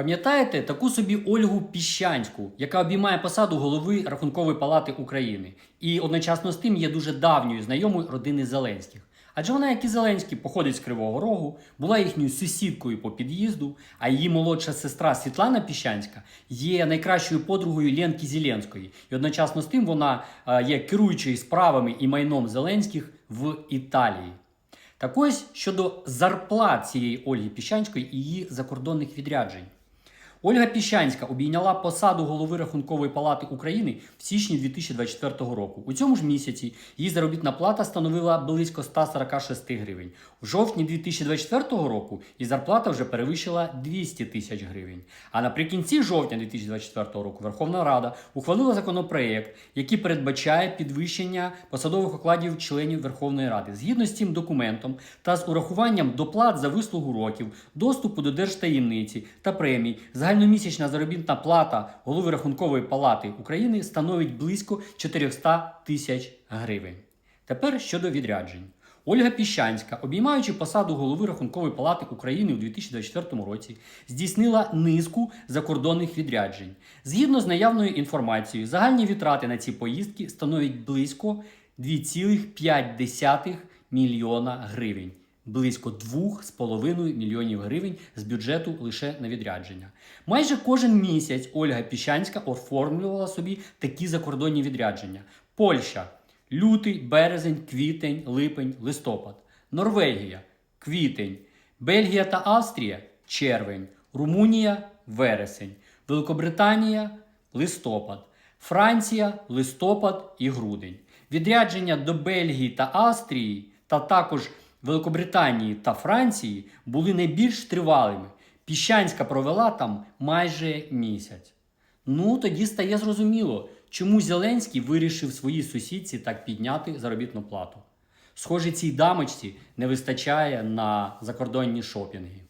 Пам'ятаєте таку собі Ольгу Піщанську, яка обіймає посаду голови Рахункової палати України і одночасно з тим є дуже давньою знайомою родини Зеленських. Адже вона, як і Зеленський, походить з Кривого Рогу, була їхньою сусідкою по під'їзду, а її молодша сестра Світлана Піщанська є найкращою подругою Ленки Зеленської. І одночасно з тим вона е, є керуючою справами і майном Зеленських в Італії. Так ось щодо зарплат цієї Ольги Піщанської і її закордонних відряджень. Ольга Піщанська обійняла посаду голови Рахункової палати України в січні 2024 року. У цьому ж місяці її заробітна плата становила близько 146 гривень. В жовтні 2024 року її зарплата вже перевищила 200 тисяч гривень. А наприкінці жовтня 2024 року Верховна Рада ухвалила законопроект, який передбачає підвищення посадових окладів членів Верховної Ради. Згідно з цим документом та з урахуванням доплат за вислугу років, доступу до держтаємниці та премій, загальномісячна заробітна плата голови Рахункової палати України становить близько 400 тисяч гривень. Тепер щодо відряджень. Ольга Піщанська, обіймаючи посаду голови Рахункової палати України у 2024 році, здійснила низку закордонних відряджень. Згідно з наявною інформацією, загальні витрати на ці поїздки становлять близько 2,5 мільйона гривень. Близько 2,5 мільйонів гривень з бюджету лише на відрядження. Майже кожен місяць Ольга Піщанська оформлювала собі такі закордонні відрядження: Польща, лютий, березень, квітень, липень, листопад, Норвегія, квітень, Бельгія та Австрія червень, Румунія вересень, Великобританія листопад, Франція листопад і грудень. Відрядження до Бельгії та Австрії та також Великобританії та Франції були найбільш тривалими. Піщанська провела там майже місяць. Ну, тоді стає зрозуміло, чому Зеленський вирішив своїй сусідці так підняти заробітну плату. Схоже, цій дамочці не вистачає на закордонні шопінги.